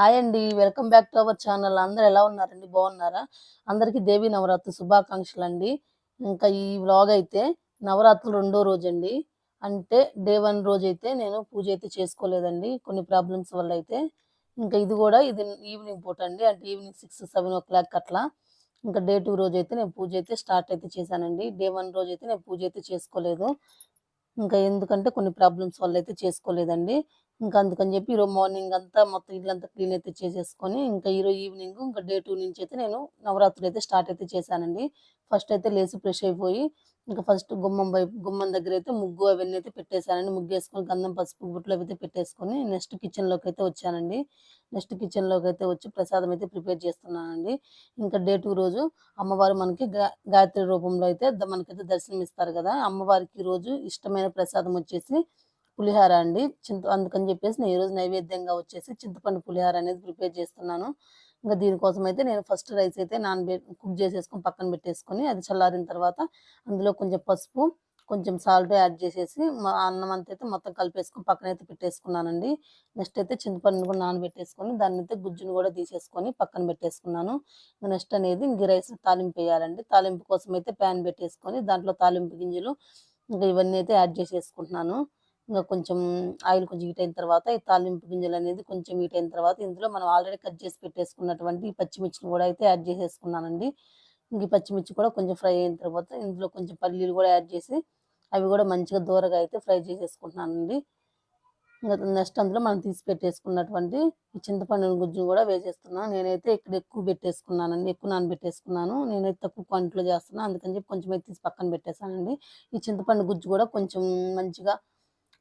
Hi అండి welcome back to our channel అందరు ఎలా ఉన్నారండి? బాగున్నారా? అందరికీ దేవి నవరాత్రి శుభాకాంక్షలు అండి ఇంకా ఈ వ్లాగ్ అయితే నవరాత్రులు రెండో రోజు అండి అంటే డే వన్ రోజు అయితే నేను పూజ అయితే చేసుకోలేదండి. కొన్ని ప్రాబ్లమ్స్ వల్ల అయితే. ఇంకా ఇది కూడా ఇది ఈవినింగ్ పూట అండి. అంటే evening six seven o'clock అట్లా. ఇంకా డే టూ రోజు అయితే నేను పూజ అయితే స్టార్ట్ అయితే చేశానండి. డే వన్ రోజు అయితే నేను పూజ అయితే చేసుకోలేదు. ఇంకా ఎందుకంటే కొన్ని ప్రాబ్లమ్స్ వల్ల అయితే చేసుకోలేదండి. ఇంకా అందుకని చెప్పి ఈరోజు మార్నింగ్ అంతా మొత్తం ఇల్లంతా క్లీన్ అయితే చేసేసుకొని ఇంకా ఈరోజు ఈవినింగ్ ఇంకా డే టూ నుంచి అయితే నేను నవరాత్రులు అయితే స్టార్ట్ అయితే చేశానండి. ఫస్ట్ అయితే లేచి ఫ్రెష్ అయిపోయి ఇంకా ఫస్ట్ గుమ్మం వైపు గుమ్మం దగ్గర అయితే ముగ్గు అవన్నీ అయితే పెట్టేశానండి. ముగ్గు వేసుకొని గంధం పసుపు బుట్టలు అయితే పెట్టేసుకొని నెక్స్ట్ కిచెన్లోకి అయితే వచ్చానండి. నెక్స్ట్ కిచెన్లోకి అయితే వచ్చి ప్రసాదం అయితే ప్రిపేర్ చేస్తున్నానండి. ఇంకా డే టూ రోజు అమ్మవారు మనకి గా- గాయత్రి రూపంలో అయితే మనకైతే దర్శనం ఇస్తారు కదా. అమ్మవారికి రోజు ఇష్టమైన ప్రసాదం వచ్చేసి పులిహార అండి. చింత అందుకని చెప్పేసి నేను ఈరోజు నైవేద్యంగా వచ్చేసి చింతపండు పులిహార అనేది ప్రిపేర్ చేస్తున్నాను. ఇంకా దీనికోసం అయితే నేను ఫస్ట్ రైస్ అయితే నాన్ కుక్ చేసేసుకొని పక్కన పెట్టేసుకొని అది చల్లారిన తర్వాత అందులో కొంచెం పసుపు కొంచెం సాల్ట్ యాడ్ చేసేసి మా అన్నం అంతా అయితే మొత్తం కలిపేసుకొని పక్కన అయితే పెట్టేసుకున్నానండి. నెక్స్ట్ అయితే చింతపండుని కూడా నానబెట్టేసుకొని దాన్ని అయితే గుజ్జును కూడా తీసేసుకొని పక్కన పెట్టేసుకున్నాను. నెక్స్ట్ అనేది ఇంక రైస్ తాలింపు వేయాలండి. తాలింపు కోసం అయితే ప్యాన్ పెట్టేసుకొని దాంట్లో తాలింపు గింజలు ఇంకా ఇవన్నీ అయితే యాడ్ చేసేసుకుంటున్నాను. ఇంకా కొంచెం ఆయిల్ కొంచెం హీట్ అయిన తర్వాత ఈ తాలింపు గింజలు అనేది కొంచెం హీట్ అయిన తర్వాత ఇందులో మనం ఆల్రెడీ కట్ చేసి పెట్టేసుకున్నటువంటి పచ్చిమిర్చిని కూడా అయితే యాడ్ చేసేసుకున్నానండి. ఇంక పచ్చిమిర్చి కూడా కొంచెం ఫ్రై అయిన తర్వాత ఇందులో కొంచెం పల్లీలు కూడా యాడ్ చేసి అవి కూడా మంచిగా దూరగా అయితే ఫ్రై చేసేసుకుంటున్నానండి. ఇంకా నెక్స్ట్ అందులో మనం తీసి పెట్టేసుకున్నటువంటి ఈ చింతపండు గుజ్జు కూడా వేసేస్తున్నాను. నేనైతే ఇక్కడ ఎక్కువ పెట్టేసుకున్నానండి ఎక్కువ నానబెట్టేసుకున్నాను. నేనైతే తక్కువ క్వాంటిటీలో చేస్తున్నాను అందుకని చెప్పి కొంచెం అయితే తీసి పక్కన పెట్టేశానండి. ఈ చింతపండు గుజ్జు కూడా కొంచెం మంచిగా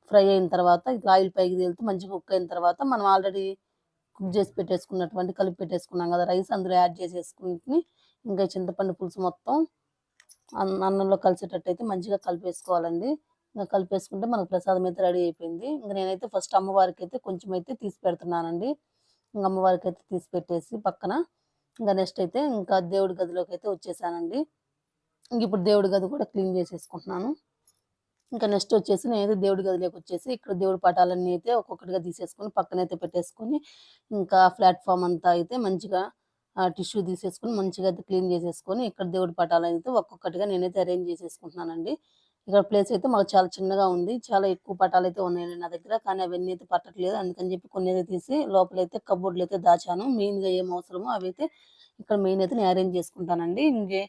ఫ్రై అయిన తర్వాత ఇట్లా ఆయిల్ పైకి తేలితే మంచిగా కుక్ అయిన తర్వాత మనం ఆల్రెడీ కుక్ చేసి పెట్టేసుకున్నటువంటి కలిపి పెట్టేసుకున్నాం కదా రైస్ అందులో యాడ్ చేసేసుకుని ఇంకా చింతపండు పులుసు మొత్తం అన్న- అన్నంలో కలిసేటట్టయితే మంచిగా కలిపేసుకోవాలండి. ఇంకా కలిపేసుకుంటే మనకు ప్రసాదం అయితే రెడీ అయిపోయింది. ఇంకా నేనైతే ఫస్ట్ అమ్మవారికి అయితే కొంచెం అయితే తీసి పెడుతున్నానండి. ఇంకా అమ్మవారికి అయితే తీసి పెట్టేసి పక్కన ఇంకా నెక్స్ట్ అయితే ఇంకా దేవుడి గదిలోకి అయితే వచ్చేసానండి. ఇంక ఇప్పుడు దేవుడి గది కూడా క్లీన్ చేసేసుకుంటున్నాను. ఇంకా నెక్స్ట్ వచ్చేసి నేను దేవుడి గదిలోకి వచ్చేసి ఇక్కడ దేవుడి పటాలన్నీ అయితే ఒక్కొక్కటిగా తీసేసుకొని పక్కన అయితే పెట్టేసుకొని ఇంకా ప్లాట్ఫామ్ అంతా అయితే మంచిగా టిష్యూ తీసేసుకొని మంచిగా అయితే క్లీన్ చేసేసుకొని ఇక్కడ దేవుడి పటాలను అయితే ఒక్కొక్కటిగా నేనైతే అరేంజ్ చేసేసుకుంటున్నానండి. ఇక్కడ ప్లేస్ అయితే మాకు చాలా చిన్నగా ఉంది. చాలా ఎక్కువ పటాలు అయితే ఉన్నాయండి నా దగ్గర. కానీ అవన్నీ అయితే పట్టట్లేదు. అందుకని చెప్పి కొన్ని అయితే తీసి లోపలైతే కబోర్డ్లు అయితే దాచాను. మెయిన్గా ఏం అవసరమో అవి అయితే ఇక్కడ మెయిన్ అయితే నేను అరేంజ్ చేసుకుంటానండి. ఇంకే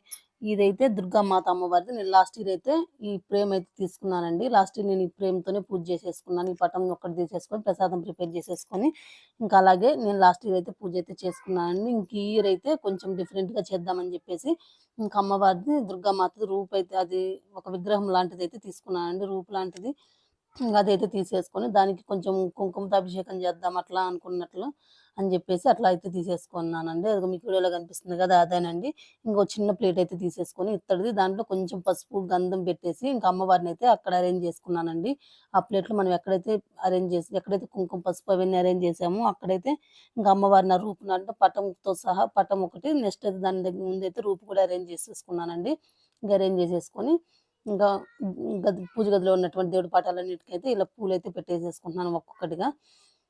ఇదైతే దుర్గామాత అమ్మవారిది. నేను లాస్ట్ ఇయర్ అయితే ఈ ఫ్రేమ్ అయితే తీసుకున్నానండి. లాస్ట్ ఇయర్ నేను ఈ ఫ్రేమ్తోనే పూజ చేసేసుకున్నాను. ఈ పటం ఒక్కటి తీసేసుకొని ప్రసాదం ప్రిపేర్ చేసేసుకొని ఇంకా అలాగే నేను లాస్ట్ ఇయర్ అయితే పూజ అయితే చేసుకున్నానండి. ఇంక ఈ ఇయర్ అయితే కొంచెం డిఫరెంట్గా చేద్దామని చెప్పేసి ఇంకా అమ్మవారిది దుర్గామాత రూపు అయితే అది ఒక విగ్రహం లాంటిది అయితే తీసుకున్నానండి. రూపు లాంటిది. ఇంకా అదైతే తీసేసుకొని దానికి కొంచెం కుంకుమతో అభిషేకం చేద్దాం అట్లా అనుకున్నట్లు అని చెప్పేసి అట్లా అయితే తీసేసుకున్నానండి. అది మీకు వీడియోలో కనిపిస్తుంది కదా అదేనండి. ఇంకో చిన్న ప్లేట్ అయితే తీసేసుకొని ఇత్తడిది దాంట్లో కొంచెం పసుపు గంధం పెట్టేసి ఇంకా అమ్మవారిని అయితే అక్కడ అరేంజ్ చేసుకున్నానండి. ఆ ప్లేట్లో మనం ఎక్కడైతే అరేంజ్ చేసి ఎక్కడైతే కుంకుమ పసుపు అవన్నీ అరేంజ్ చేసామో అక్కడైతే ఇంకా అమ్మవారిని ఆ రూపును అంటే పటంతో సహా పటం ఒకటి నెక్స్ట్ అయితే దాని దగ్గర ముందు అయితే రూపు కూడా అరేంజ్ చేసేసుకున్నానండి. ఇంకా అరేంజ్ చేసేసుకొని ఇంకా గది పూజ గదిలో ఉన్నటువంటి దేవుడి పాఠాలన్నిటికైతే ఇలా పూలు అయితే పెట్టేసేసుకుంటున్నాను ఒక్కొక్కటిగా.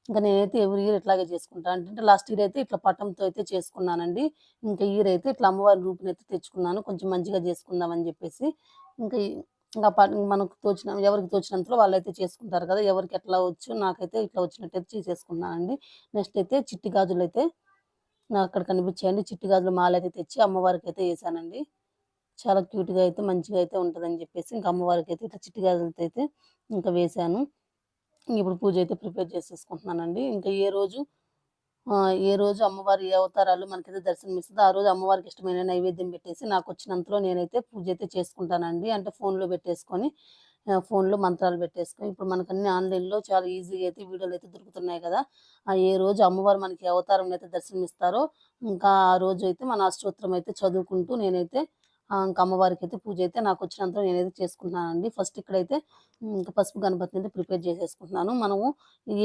ఇంకా నేనైతే ఎవరి ఇయర్ ఇట్లాగే చేసుకుంటాను అంటే లాస్ట్ ఇయర్ అయితే ఇట్లా పటంతో అయితే చేసుకున్నానండి. ఇంకా ఇయర్ అయితే ఇట్లా అమ్మవారి రూపుని అయితే తెచ్చుకున్నాను. కొంచెం మంచిగా చేసుకుందామని చెప్పేసి. ఇంకా ఇంకా ప- మనకు తోచిన ఎవరికి తోచినంతలో వాళ్ళైతే చేసుకుంటారు కదా. ఎవరికి ఎట్లా వచ్చు నాకైతే ఇట్లా వచ్చినట్టయితే చేసేసుకున్నానండి. నెక్స్ట్ అయితే చిట్టి గాజులు అయితే నాకు అక్కడ కనిపించాయండి. చిట్టి గాజులు మాలైతే తెచ్చి అమ్మవారికి అయితే వేసానండి. చాలా క్యూట్గా అయితే మంచిగా అయితే ఉంటుందని చెప్పేసి ఇంకా అమ్మవారికి అయితే ఇట్లా చిట్టి గాజులతో అయితే ఇంకా వేశాను ఇప్పుడు పూజ అయితే ప్రిపేర్ చేసేసుకుంటున్నానండి. ఇంకా ఏ రోజు ఏ రోజు అమ్మవారి ఏ అవతారాలు మనకైతే దర్శనం ఇస్తుందో ఆ రోజు అమ్మవారికి ఇష్టమైన నైవేద్యం పెట్టేసి నాకు వచ్చినంతలో నేనైతే పూజ అయితే చేసుకుంటానండి. అంటే ఫోన్లో పెట్టేసుకొని ఫోన్లో మంత్రాలు పెట్టేసుకొని ఇప్పుడు మనకు అన్ని ఆన్లైన్లో చాలా ఈజీగా అయితే వీడియోలు అయితే దొరుకుతున్నాయి కదా. ఆ ఏ రోజు అమ్మవారు మనకి అవతారం అయితే దర్శనం ఇస్తారో ఇంకా ఆ రోజు అయితే మన అష్టోత్తరం అయితే చదువుకుంటూ నేనైతే ఇంకా అమ్మవారికి అయితే పూజ అయితే నాకు వచ్చినంతలో నేనైతే చేసుకుంటున్నానండి. ఫస్ట్ ఇక్కడైతే ఇంకా పసుపు గణపతిని అయితే ప్రిపేర్ చేసేసుకుంటున్నాను. మనము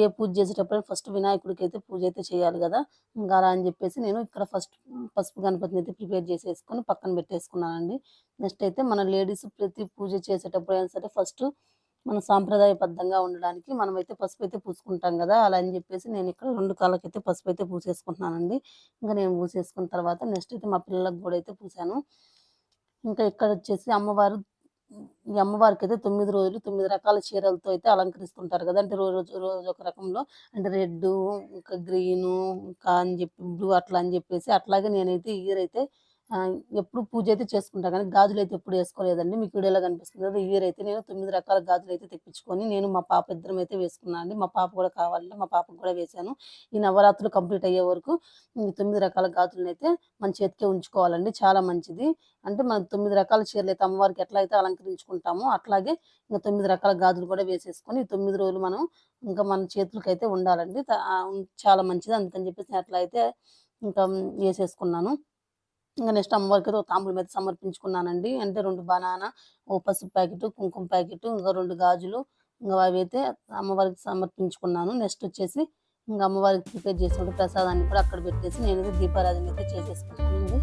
ఏ పూజ చేసేటప్పుడు ఫస్ట్ వినాయకుడికి అయితే పూజ అయితే చేయాలి కదా. ఇంకా అలా అని చెప్పేసి నేను ఇక్కడ ఫస్ట్ పసుపు గణపతిని అయితే ప్రిపేర్ చేసేసుకొని పక్కన పెట్టేసుకున్నానండి. నెక్స్ట్ అయితే మన లేడీస్ ప్రతి పూజ చేసేటప్పుడు అయినా సరే ఫస్ట్ మన సాంప్రదాయబద్ధంగా ఉండడానికి మనమైతే అయితే పూసుకుంటాం కదా. అలా అని చెప్పేసి నేను ఇక్కడ రెండు కాళ్ళకైతే పసుపైతే పూసేసుకుంటున్నానండి. ఇంకా నేను పూసేసుకున్న తర్వాత నెక్స్ట్ అయితే మా పిల్లలకు కూడా అయితే పూసాను. ఇంకా ఇక్కడ వచ్చేసి అమ్మవారు ఈ అమ్మవారికి అయితే తొమ్మిది రోజులు తొమ్మిది రకాల చీరలతో అయితే అలంకరిస్తుంటారు కదా. అంటే రోజు రోజు ఒక రకంలో అంటే రెడ్ ఇంకా గ్రీను ఇంకా అని చెప్పి బ్లూ అట్లా అని చెప్పేసి అట్లాగే నేనైతే ఇయర్ అయితే ఎప్పుడు పూజ అయితే చేసుకుంటా కానీ గాజులు అయితే ఎప్పుడు వేసుకోలేదండి. మీకు వీడియోలో కనిపిస్తుంది కదా ఇయర్ అయితే నేను తొమ్మిది రకాల గాజులు అయితే తెప్పించుకొని నేను మా పాప ఇద్దరం అయితే వేసుకున్నాను అండి. మా పాప కూడా కావాలంటే మా పాపకు కూడా వేశాను. ఈ నవరాత్రులు కంప్లీట్ అయ్యే వరకు తొమ్మిది రకాల గాజులను అయితే మన చేతికే ఉంచుకోవాలండి. చాలా మంచిది. అంటే మనం తొమ్మిది రకాల చీరలు అయితే అమ్మవారికి ఎట్లా అయితే అలంకరించుకుంటామో అట్లాగే ఇంకా తొమ్మిది రకాల గాజులు కూడా వేసేసుకొని ఈ తొమ్మిది రోజులు మనం ఇంకా మన చేతులకి అయితే ఉండాలండి చాలా మంచిది. అందుకని చెప్పేసి అట్లా అయితే ఇంకా వేసేసుకున్నాను. ఇంకా నెక్స్ట్ అమ్మవారికి అయితే ఒక తాంబూలం అయితే సమర్పించుకున్నానండి. అంటే రెండు బనానా ఓ పసుపు ప్యాకెట్ కుంకుమ ప్యాకెట్ ఇంకా రెండు గాజులు ఇంకా అవి అయితే అమ్మవారికి సమర్పించుకున్నాను. నెక్స్ట్ వచ్చేసి ఇంకా అమ్మవారికి ప్రిపేర్ చేసిన ప్రసాదాన్ని కూడా అక్కడ పెట్టేసి నేను దీపారాధన అయితే చేసేసుకున్నానండి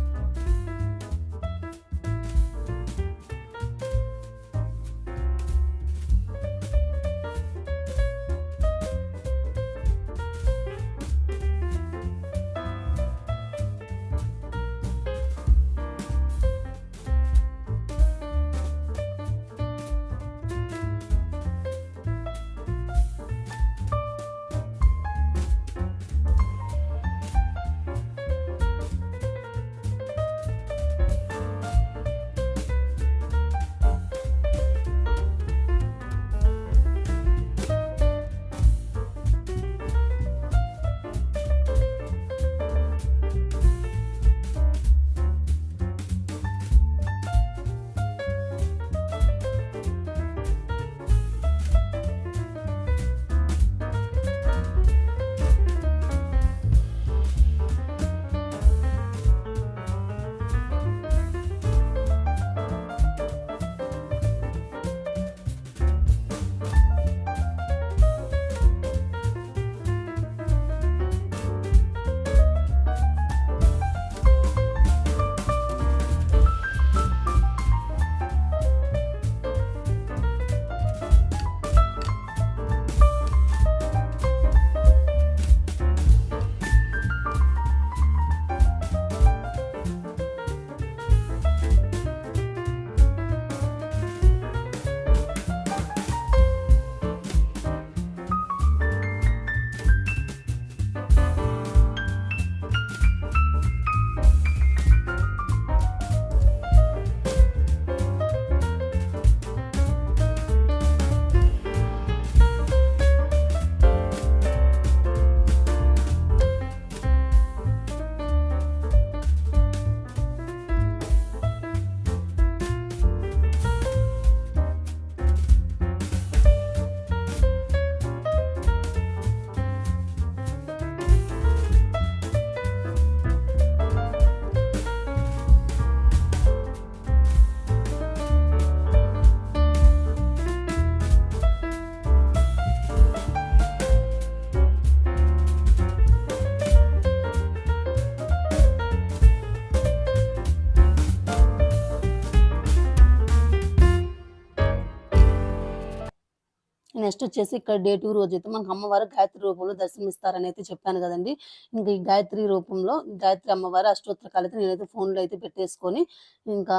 నెక్స్ట్ వచ్చేసి ఇక్కడ డే టూ రోజు అయితే మనకు అమ్మవారు గాయత్రి రూపంలో దర్శనమిస్తారని అయితే చెప్పాను కదండి. ఇంకా ఈ గాయత్రి రూపంలో గాయత్రి అమ్మవారు అష్టోత్తరకాలు అయితే నేనైతే ఫోన్లో అయితే పెట్టేసుకొని ఇంకా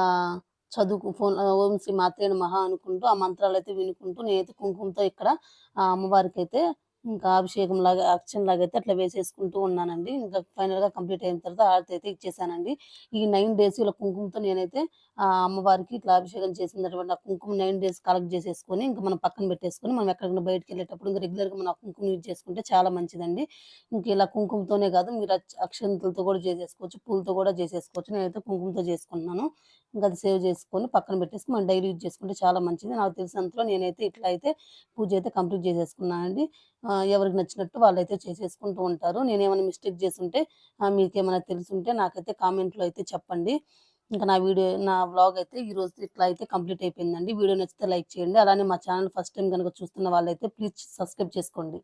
చదువుకు ఫోన్ ఓం శ్రీ మాత్రేణ మహా అనుకుంటూ ఆ మంత్రాలు అయితే వినుకుంటూ నేనైతే కుంకుమతో ఇక్కడ ఆ అమ్మవారికి అయితే ఇంకా అభిషేకం లాగా అక్షన్ లాగా అయితే అట్లా వేసేసుకుంటూ ఉన్నానండి. ఇంకా ఫైనల్గా కంప్లీట్ అయిన తర్వాత హారతి అయితే ఇచ్చేసానండి. ఈ నైన్ డేస్ ఇలా కుంకుమతో నేనైతే ఆ అమ్మవారికి ఇట్లా అభిషేకం చేసిన తర్వాత ఆ కుంకుమ నైన్ డేస్ కలెక్ట్ చేసేసుకొని ఇంకా మనం పక్కన పెట్టేసుకొని మనం ఎక్కడికైనా బయటకు వెళ్ళేటప్పుడు ఇంకా రెగ్యులర్గా మనం ఆ కుంకుమ యూజ్ చేసుకుంటే చాలా మంచిదండి. ఇంక ఇలా కుంకుమతోనే కాదు మీరు అక్షంతలతో కూడా చేసేసుకోవచ్చు పూలతో కూడా చేసేసుకోవచ్చు. నేనైతే కుంకుమతో చేసుకున్నాను ఇంకా అది సేవ్ చేసుకొని పక్కన పెట్టేసి మనం డైలీ యూజ్ చేసుకుంటే చాలా మంచిది. నాకు తెలిసినంతలో నేనైతే ఇట్లా అయితే పూజ అయితే కంప్లీట్ చేసేసుకున్నానండి. ఎవరికి నచ్చినట్టు వాళ్ళైతే చేసేసుకుంటూ ఉంటారు. నేనేమైనా మిస్టేక్ చేస్తుంటే మీకు ఏమైనా తెలుసుంటే నాకైతే కామెంట్లో అయితే చెప్పండి. ఇంకా నా వీడియో నా వ్లాగ్ అయితే ఈ రోజు ఇట్లా అయితే కంప్లీట్ అయిపోయిందండి. వీడియో నచ్చితే లైక్ చేయండి. అలానే మా ఛానల్ ఫస్ట్ టైం కనుక చూస్తున్న వాళ్ళైతే ప్లీజ్ సబ్స్క్రైబ్ చేసుకోండి.